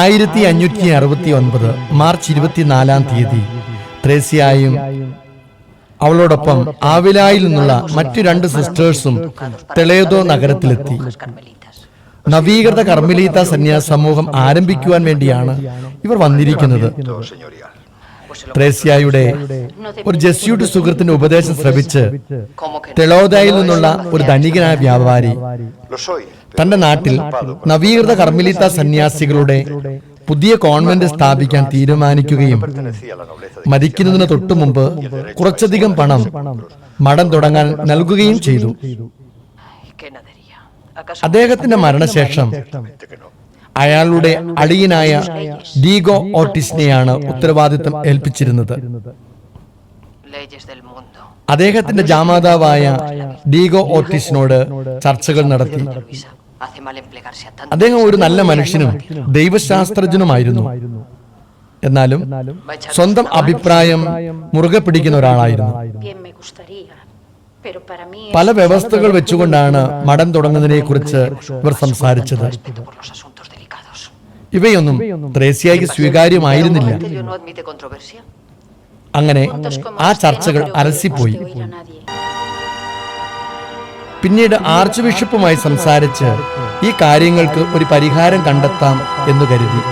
ആയിരത്തി അഞ്ഞൂറ്റി അറുപത്തി ഒൻപത് മാർച്ച് ഇരുപത്തിനാലാം തീയതി ത്രേസ്യായും അവളോടൊപ്പം ആവിലായിൽ നിന്നുള്ള മറ്റു രണ്ട് സിസ്റ്റേഴ്സും തെളേതോ നഗരത്തിലെത്തി നവീകൃത കർമ്മലീത സന്യാസ സമൂഹം ആരംഭിക്കുവാൻ വേണ്ടിയാണ് ഇവർ വന്നിരിക്കുന്നത്. ത്രേസ്യായുടെ ഒരു ജസ്യൂട്ട് സുഹൃത്തിന്റെ ഉപദേശം ശ്രവിച്ച് ¿Cómo തെളോദയിൽ നിന്നുള്ള ഒരു ധനികനായ വ്യാപാരി തന്റെ നാട്ടിൽ നവീകൃത കർമ്മിലിത്ത സന്യാസികളുടെ പുതിയ കോൺവെന്റ് സ്ഥാപിക്കാൻ തീരുമാനിക്കുകയും മരിക്കുന്നതിന് തൊട്ടു മുമ്പ് കുറച്ചധികം പണം മഠം തുടങ്ങാൻ നൽകുകയും ചെയ്തു Ay, qué nadería. ¿Acaso അദ്ദേഹത്തിന്റെ മരണശേഷം. അയാളുടെ അടിയനായ ഡീഗോ ഓട്ടിസിനെയാണ് ഉത്തരവാദിത്തം ഏൽപ്പിച്ചിരുന്നത്? അദ്ദേഹത്തിന്റെ ജാമാതാവായ ഡീഗോ ഓട്ടിസിനോട് ചർച്ചകൾ നടത്തി. അദ്ദേഹം ഒരു നല്ല മനുഷ്യനും ദൈവശാസ്ത്രജ്ഞനുമായിരുന്നു എന്നാലും സ്വന്തം അഭിപ്രായം മുറുകെ പിടിക്കുന്ന ഒരാളായിരുന്നു പല വ്യവസ്ഥകൾ വെച്ചുകൊണ്ടാണ് മഠം തുടങ്ങുന്നതിനെ കുറിച്ച് ഇവർ സംസാരിച്ചത് ഇവയൊന്നും ത്രേസ്യായിക്ക് സ്വീകാര്യമായിരുന്നില്ല. അങ്ങനെ ആ ചർച്ചകൾ അലസിപ്പോയി. പിന്നീട് ആർച്ച് ബിഷപ്പുമായി സംസാരിച്ച് ഈ കാര്യങ്ങൾക്ക് ഒരു പരിഹാരം കണ്ടെത്താം എന്ന് കരുതി.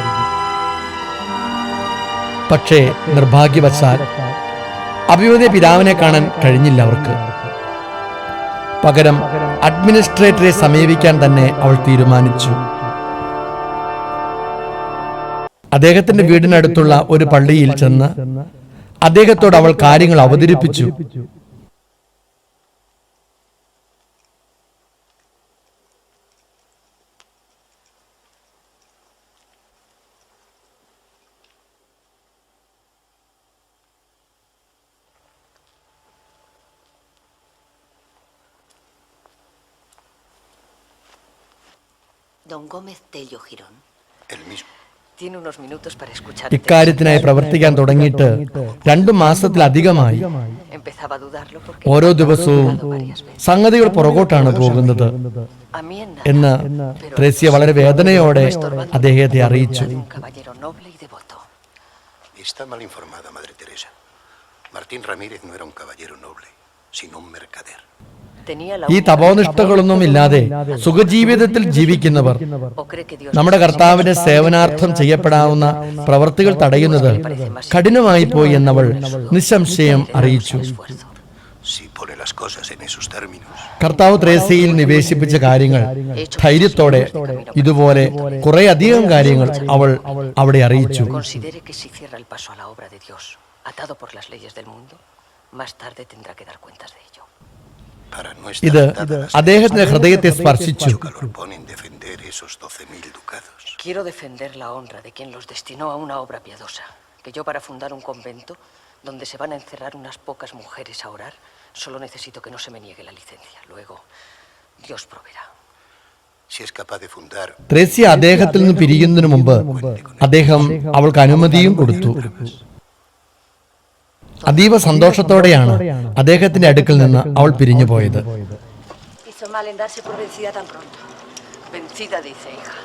പക്ഷേ നിർഭാഗ്യവശാൽ അഭിമന്യ പിതാവിനെ കാണാൻ കഴിഞ്ഞില്ല അവർക്ക്. പകരം അഡ്മിനിസ്ട്രേറ്ററെ സമീപിക്കാൻ തന്നെ അവൾ തീരുമാനിച്ചു. അദ്ദേഹത്തിന്റെ വീടിനടുത്തുള്ള ഒരു പള്ളിയിൽ ചെന്ന് അദ്ദേഹത്തോട് അവൾ കാര്യങ്ങൾ അവതരിപ്പിച്ചു Don Gómez Tello Girón El mismo. Tiene unos minutos para escuchar. ഇക്കാര്യത്തിനായി പ്രവർത്തിക്കാൻ തുടങ്ങിയിട്ട് രണ്ടു മാസത്തിലധികമായി ഓരോ ദിവസവും. സംഗതികൾ പുറകോട്ടാണ് പോകുന്നത് എന്ന് ത്രേസ്യ വളരെ വേദനയോടെ അദ്ദേഹത്തെ അറിയിച്ചു. Martín Ramírez no era un caballero noble, sino un mercader. ഈ തപോനിഷ്ഠകളൊന്നും ഇല്ലാതെ സുഖജീവിതത്തിൽ ജീവിക്കുന്നവർ. നമ്മുടെ കർത്താവിന്റെ സേവനാർത്ഥം ചെയ്യപ്പെടാവുന്ന പ്രവൃത്തികൾ തടയുന്നത് കഠിനമായി പോയി എന്നവൾ നിസ്സംശയം അറിയിച്ചു. കർത്താവ് ത്രേസയിൽ നിവേശിപ്പിച്ച കാര്യങ്ങൾ ധൈര്യത്തോടെ ഇതുപോലെ കുറെ അധികം കാര്യങ്ങൾ അവൾ അവിടെ അറിയിച്ചു. Para no ഇത് estar atada a las അദ്ദേഹത്തിന്റെ ഹൃദയത്തെ സ്പർശിച്ചു mucho calor pone en defender esos 12.000 ducados. Quiero defender la honra de quien los destinó a una obra piadosa, que yo para fundar un convento donde se van a encerrar unas pocas mujeres a orar, solo necesito que no se me niegue la licencia. Luego, Dios proveerá. Si es capaz de fundar Thresia അദ്ദേഹത്തിൽ നിന്ന് പിരിയുന്നതിന് മുമ്പ് അദ്ദേഹം അവൾക്ക് അനുമതിയും കൊടുത്തു അതീവ സന്തോഷത്തോടെയാണ് അദ്ദേഹത്തിന്റെ അടുക്കൽ നിന്ന് അവൾ പിരിഞ്ഞു പോയത് Hizo mal en darse por vencida tan pronto. Vencida, dice hija.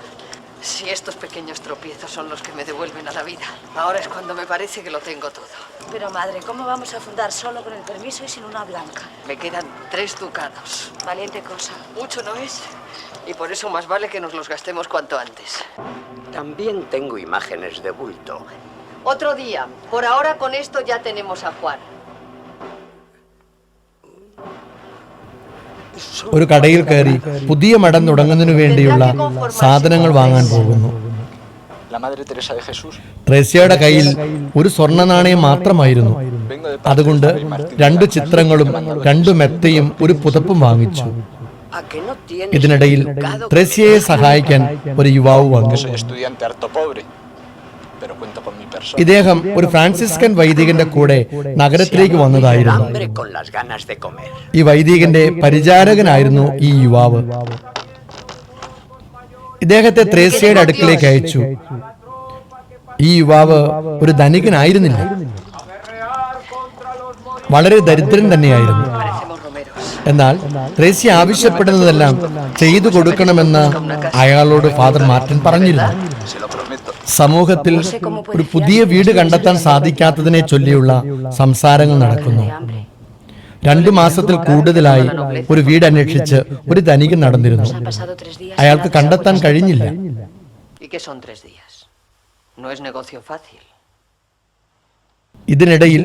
Si estos pequeños tropiezos son los que me devuelven a la vida, ahora es cuando me parece que lo tengo todo. Pero madre, ¿cómo vamos a fundar solo con el permiso y sin una blanca? Me quedan tres ducados. Valiente cosa. Mucho no es, y por eso más vale que nos los gastemos cuanto antes. También tengo imágenes de bulto. Otro día. Por ahora con esto ya tenemos a Juan. ഒരു കടയിൽ കയറി പുതിയ മഠം തുടങ്ങുന്നതിനു വേണ്ടിയുള്ള സാധനങ്ങൾ വാങ്ങാൻ പോകുന്നു ട്രേസിയയുടെ. കയ്യിൽ ഒരു സ്വർണ നാണയം മാത്രമായിരുന്നു അതുകൊണ്ട് രണ്ട് ചിത്രങ്ങളും രണ്ടു മെത്തയും ഒരു പുതപ്പും വാങ്ങിച്ചു ¿A que no tienes ഇതിനിടയിൽ ട്രേസിയയെ സഹായിക്കാൻ ഒരു യുവാവ് വന്നു ഇദ്ദേഹം ഒരു ഫ്രാൻസിസ്കൻ വൈദികന്റെ കൂടെ നഗരത്തിലേക്ക് വന്നതായിരുന്നു? ഈ വൈദികന്റെ പരിചാരകനായിരുന്നു ഈ യുവാവ്. ഇദ്ദേഹത്തെ ത്രേസ്യയുടെ അടുക്കിലേക്ക് അയച്ചു. ഈ യുവാവ് ഒരു ധനികനായിരുന്നില്ല. വളരെ ദരിദ്രൻ തന്നെയായിരുന്നു. എന്നാൽ ത്രേസ്യ ആവശ്യപ്പെടുന്നതെല്ലാം ചെയ്തു കൊടുക്കണമെന്ന് അയാളോട് ഫാദർ മാർട്ടിൻ പറഞ്ഞിരുന്നു. സമൂഹത്തിൽ ഒരു പുതിയ വീട് കണ്ടെത്താൻ സാധിക്കാത്തതിനെ ചൊല്ലിയുള്ള സംസാരങ്ങൾ നടക്കുന്നു. രണ്ടു മാസത്തിൽ കൂടുതലായി ഒരു വീട് അന്വേഷിച്ച് ഒരു ധനികൻ നടന്നിരുന്നു. അയാൾക്ക് കണ്ടെത്താൻ കഴിഞ്ഞില്ല. ഇതിനിടയിൽ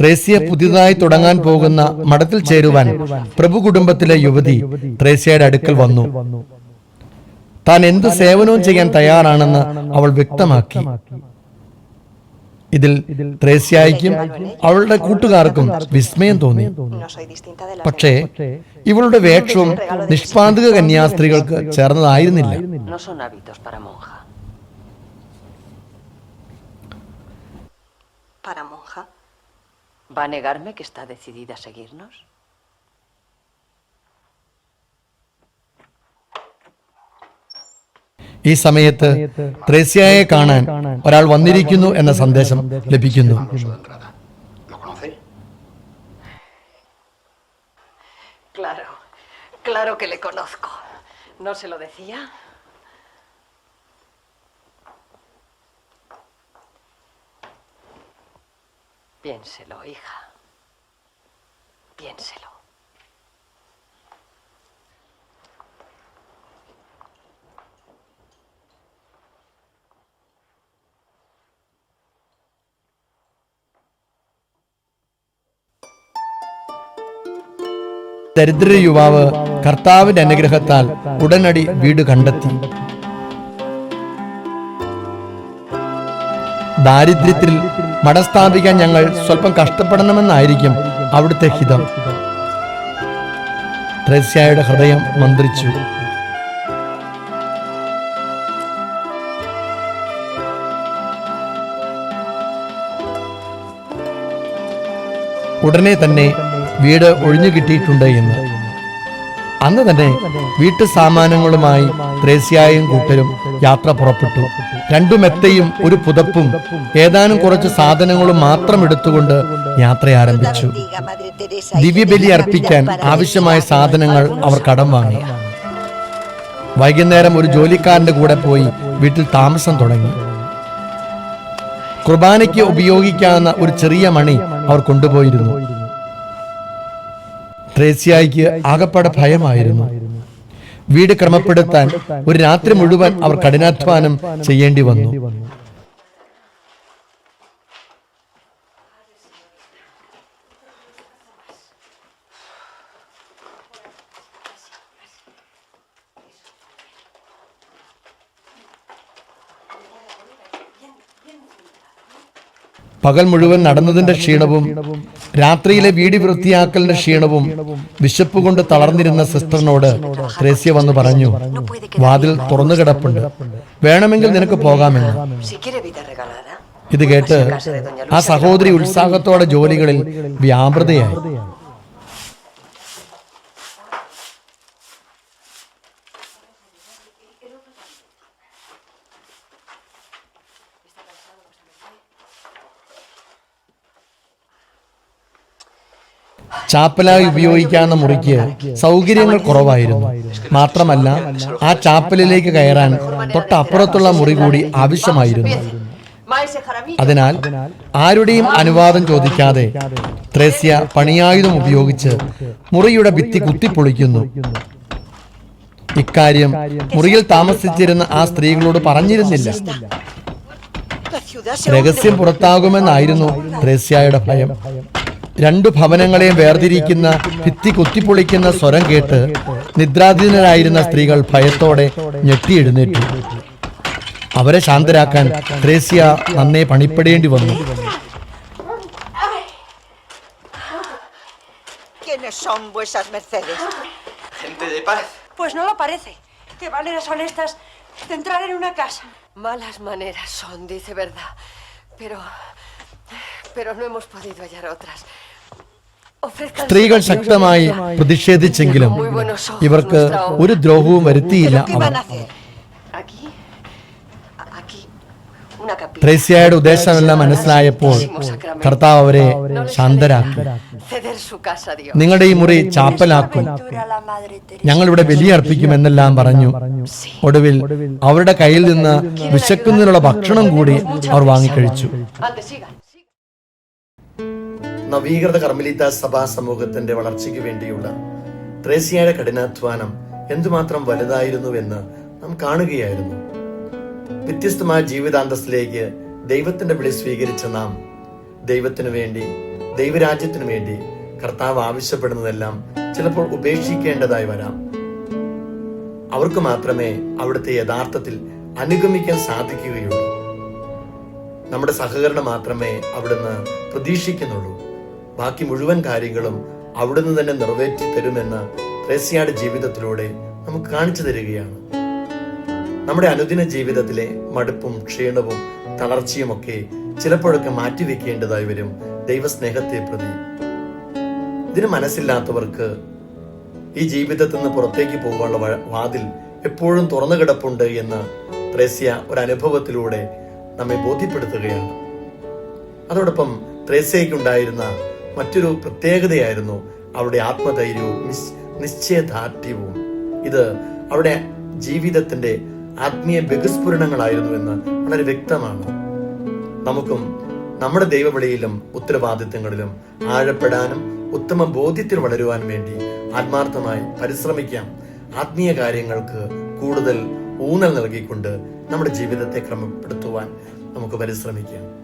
ത്രേസ്യ പുതിയതായി തുടങ്ങാൻ പോകുന്ന മഠത്തിൽ ചേരുവാൻ പ്രഭു കുടുംബത്തിലെ യുവതി ത്രേസ്യയുടെ അടുക്കൽ വന്നു. താൻ എന്ത് സേവനവും ചെയ്യാൻ തയ്യാറാണെന്ന് അവൾ വ്യക്തമാക്കി ഇതിൽ ത്രേസ്യായിക്കും അവളുടെ കൂട്ടുകാർക്കും വിസ്മയം തോന്നി പക്ഷേ ഇവളുടെ വേഷവും നിഷ്പാന്തിക കന്യാസ്ത്രീകൾക്ക് ചേർന്നതായിരുന്നില്ല. ¿Va a negarme que está decidida a seguirnos? ഈ സമയത്ത് ത്രേസ്യയെ കാണാൻ ഒരാൾ വന്നിരിക്കുന്നു എന്ന സന്ദേശം ലഭിക്കുന്നു Famoso de entrada. ¿Lo conoce? Claro, claro que le conozco. ¿No se lo decía? Piénselo, hija. Piénselo. ദരിദ്ര യുവാവ് കർത്താവിന്റെ അനുഗ്രഹത്താൽ ഉടനടി വീട് കണ്ടെത്തി. ദാരിദ്ര്യത്തിൽ മടസ്ഥാപിക്കാൻ സ്ഥാപിക്കാൻ ഞങ്ങൾ സ്വല്പം കഷ്ടപ്പെടണമെന്നായിരിക്കും അവിടുത്തെ ഹിതം. ത്രേസ്യായുടെ ഹൃദയം മന്ത്രിച്ചു. ഉടനെ തന്നെ വീട് ഒഴിഞ്ഞു കിട്ടിയിട്ടുണ്ട് എന്ന്. അന്ന് തന്നെ വീട്ടു സാമാനങ്ങളുമായി ത്രേസ്യായും കൂട്ടരും യാത്ര പുറപ്പെട്ടു. രണ്ടു മെത്തയും ഒരു പുതപ്പും ഏതാനും കുറച്ച് സാധനങ്ങളും മാത്രം എടുത്തുകൊണ്ട് യാത്ര ആരംഭിച്ചു. ദിവ്യബലി അർപ്പിക്കാൻ ആവശ്യമായ സാധനങ്ങൾ അവർ കടം വാങ്ങി. വൈകുന്നേരം ഒരു ജോലിക്കാരന്റെ കൂടെ പോയി വീട്ടിൽ താമസം തുടങ്ങി. കുർബാനയ്ക്ക് ഉപയോഗിക്കാവുന്ന ഒരു ചെറിയ മണി അവർ കൊണ്ടുപോയിരുന്നു. ത്രേസ്യായിക്ക് ആകപ്പാടെ ഭയമായിരുന്നു. വീട് ക്രമപ്പെടുത്താൻ ഒരു രാത്രി മുഴുവൻ അവർ കഠിനാധ്വാനം ചെയ്യേണ്ടി വന്നു. പകൽ മുഴുവൻ നടന്നതിന്റെ ക്ഷീണവും രാത്രിയിലെ വീട് വൃത്തിയാക്കലിന്റെ ക്ഷീണവും വിശപ്പ് കൊണ്ട് തളർന്നിരുന്ന സിസ്റ്ററിനോട് ത്രേസ്യ വന്ന് പറഞ്ഞു വാതിൽ തുറന്നു കിടപ്പുണ്ട് വേണമെങ്കിൽ നിനക്ക് പോകാമെന്ന്. ഇത് കേട്ട് ആ സഹോദരി ഉത്സാഹത്തോടെ ജോലികളിൽ വ്യാപൃതയായി ചാപ്പലായി ഉപയോഗിക്കാവുന്ന മുറിക്ക് സൗകര്യങ്ങൾ കുറവായിരുന്നു. മാത്രമല്ല ആ ചാപ്പലിലേക്ക് കയറാൻ തൊട്ടപ്പുറത്തുള്ള മുറി കൂടി ആവശ്യമായിരുന്നു. അതിനാൽ ആരുടെയും അനുവാദം ചോദിക്കാതെ ത്രേസ്യ പണിയായുധം ഉപയോഗിച്ച് മുറിയുടെ ഭിത്തി കുത്തിപ്പൊളിക്കുന്നു. ഇക്കാര്യം മുറിയിൽ താമസിച്ചിരുന്ന ആ സ്ത്രീകളോട് പറഞ്ഞിരുന്നില്ല. രഹസ്യം പുറത്താകുമെന്നായിരുന്നു ത്രേസ്യയുടെ ഭയം. രണ്ടു ഭവനങ്ങളെയും വേർതിരിക്കുന്ന ഭിത്തി കുത്തിപ്പൊളിക്കുന്ന സ്വരം കേട്ട് നിദ്രാധീനരായിരുന്ന സ്ത്രീകൾ ഭയത്തോടെ ഞെട്ടിയെഴുന്നേറ്റു അവരെ ശാന്തരാക്കാൻ ത്രേസ്യ നന്നെ പണിപ്പെടേണ്ടി വന്നു ¿Quiénes son vuesas mercedes? Gente de paz. Pues no lo parece. ¿Qué maneras son estas de entrar en una casa? Malas maneras son, dice verdad. Pero. Pero no hemos podido hallar otras. സ്ത്രീകൾ ശക്തമായി പ്രതിഷേധിച്ചെങ്കിലും ഇവർക്ക് ഒരു ദ്രോഹവും വരുത്തിയില്ല ¿Pero qué അവർ. ത്രേസ്യയുടെ ഉദ്ദേശമെല്ലാം മനസ്സിലായപ്പോൾ കർത്താവ് അവരെ ശാന്തരാക്കി. നിങ്ങളുടെ ഈ മുറി ചാപ്പലാക്കും ഞങ്ങളിവിടെ ബലിയർപ്പിക്കും എന്നെല്ലാം. പറഞ്ഞു ഒടുവിൽ അവരുടെ കയ്യിൽ നിന്ന് വിശക്കുന്നതിനുള്ള ഭക്ഷണം കൂടി അവർ വാങ്ങിക്കഴിച്ചു. നവീകൃത കർമ്മലിത്ത സഭാ സമൂഹത്തിന്റെ വളർച്ചയ്ക്ക് വേണ്ടിയുള്ള ത്രേസ്യയുടെ കഠിനാധ്വാനം എന്തുമാത്രം വലുതായിരുന്നുവെന്ന് നാം കാണുകയായിരുന്നു. വ്യത്യസ്തമായ ജീവിതാന്തസ്സിലേക്ക് ദൈവത്തിന്റെ വിളി സ്വീകരിച്ച നാം ദൈവത്തിനു വേണ്ടി ദൈവരാജ്യത്തിനു വേണ്ടി കർത്താവ് ആവശ്യപ്പെടുന്നതെല്ലാം ചിലപ്പോൾ ഉപേക്ഷിക്കേണ്ടതായി വരാം. അവർക്ക് മാത്രമേ അവിടുത്തെ യഥാർത്ഥത്തിൽ അനുഗമിക്കാൻ സാധിക്കുകയുള്ളൂ. നമ്മുടെ സഹകരണം മാത്രമേ അവിടുന്ന് പ്രതീക്ഷിക്കുന്നുള്ളൂ. ബാക്കി മുഴുവൻ കാര്യങ്ങളും അവിടുന്ന് തന്നെ നിറവേറ്റി തരുമെന്ന് ത്രേസ്യയുടെ ജീവിതത്തിലൂടെ നമുക്ക് കാണിച്ചു തരികയാണ്. നമ്മുടെ അനുദിന ജീവിതത്തിലെ മടുപ്പും ക്ഷീണവും തളർച്ചയും തളർച്ചയുമൊക്കെ ചിലപ്പോഴൊക്കെ മാറ്റിവെക്കേണ്ടതായി വരും ദൈവസ്നേഹത്തെ പ്രതി. ഇതിന് മനസ്സില്ലാത്തവർക്ക് ഈ ജീവിതത്തിൽ നിന്ന് പുറത്തേക്ക് പോകാനുള്ള വാതിൽ എപ്പോഴും തുറന്നു കിടപ്പുണ്ട് എന്ന് ത്രേസ്യ ഒരു അനുഭവത്തിലൂടെ നമ്മെ ബോധ്യപ്പെടുത്തുകയാണ്. അതോടൊപ്പം ത്രേസ്യയ്ക്കുണ്ടായിരുന്ന മറ്റൊരു പ്രത്യേകതയായിരുന്നു അവരുടെ ആത്മധൈര്യവും നിശ്- നിശ്ചയദാർഢ്യവും. ഇത് അവരുടെ ജീവിതത്തിന്റെ ആത്മീയ ബഹുസ്ഫുരണങ്ങളായിരുന്നു എന്ന് വളരെ വ്യക്തമാണ്. നമുക്കും നമ്മുടെ ദൈവവിളിയിലും ഉത്തരവാദിത്തങ്ങളിലും ആഴപ്പെടാനും ഉത്തമ ബോധ്യത്തിൽ വളരുവാനും വേണ്ടി ആത്മാർത്ഥമായി പരിശ്രമിക്കാം. ആത്മീയ കാര്യങ്ങൾക്ക് കൂടുതൽ ഊന്നൽ നൽകിക്കൊണ്ട് നമ്മുടെ ജീവിതത്തെ ക്രമപ്പെടുത്തുവാൻ നമുക്ക് പരിശ്രമിക്കാം.